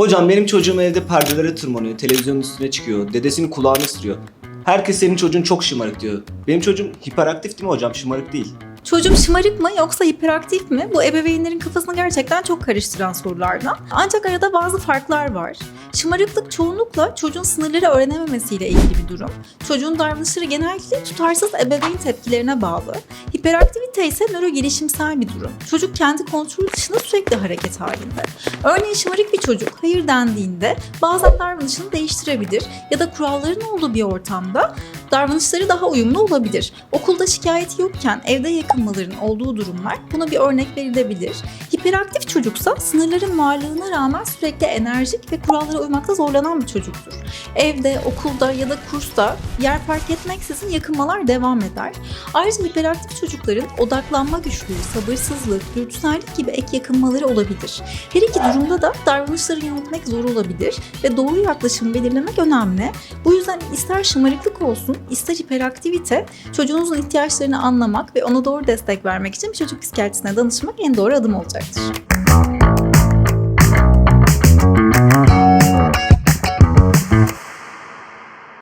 Hocam benim çocuğum evde perdelere tırmanıyor, televizyonun üstüne çıkıyor, dedesinin kulağını ısırıyor. Herkes senin çocuğun çok şımarık diyor. Benim çocuğum hiperaktif değil mi hocam? Şımarık değil. Çocuğum şımarık mı yoksa hiperaktif mi? Bu ebeveynlerin kafasını gerçekten çok karıştıran sorulardan. Ancak arada bazı farklar var. Şımarıklık çoğunlukla çocuğun sınırları öğrenememesiyle ilgili bir durum. Çocuğun davranışları genellikle tutarsız ebeveyn tepkilerine bağlı. Hiperaktivite ise nörogelişimsel bir durum. Çocuk kendi kontrolü dışında sürekli hareket halinde. Örneğin şımarık bir çocuk hayır dendiğinde bazen davranışını değiştirebilir ya da kuralların olduğu bir ortamda davranışları daha uyumlu olabilir. Okulda şikayeti yokken evde yakınmaların olduğu durumlar buna bir örnek verilebilir. Hiperaktif çocuksa sınırların varlığına rağmen sürekli enerjik ve kurallara uymakta zorlanan bir çocuktur. Evde, okulda ya da kursta yer fark etmeksizin yakınmalar devam eder. Ayrıca hiperaktif çocukların odaklanma güçlüğü, sabırsızlık, dürtüsellik gibi ek yakınmaları olabilir. Her iki durumda da davranışları yönetmek zor olabilir ve doğru yaklaşımı belirlemek önemli. Bu yüzden ister şımarıklık olsun, ister hiperaktivite, çocuğunuzun ihtiyaçlarını anlamak ve ona doğru destek vermek için bir çocuk psikiyatrisine danışmak en doğru adım olacaktır.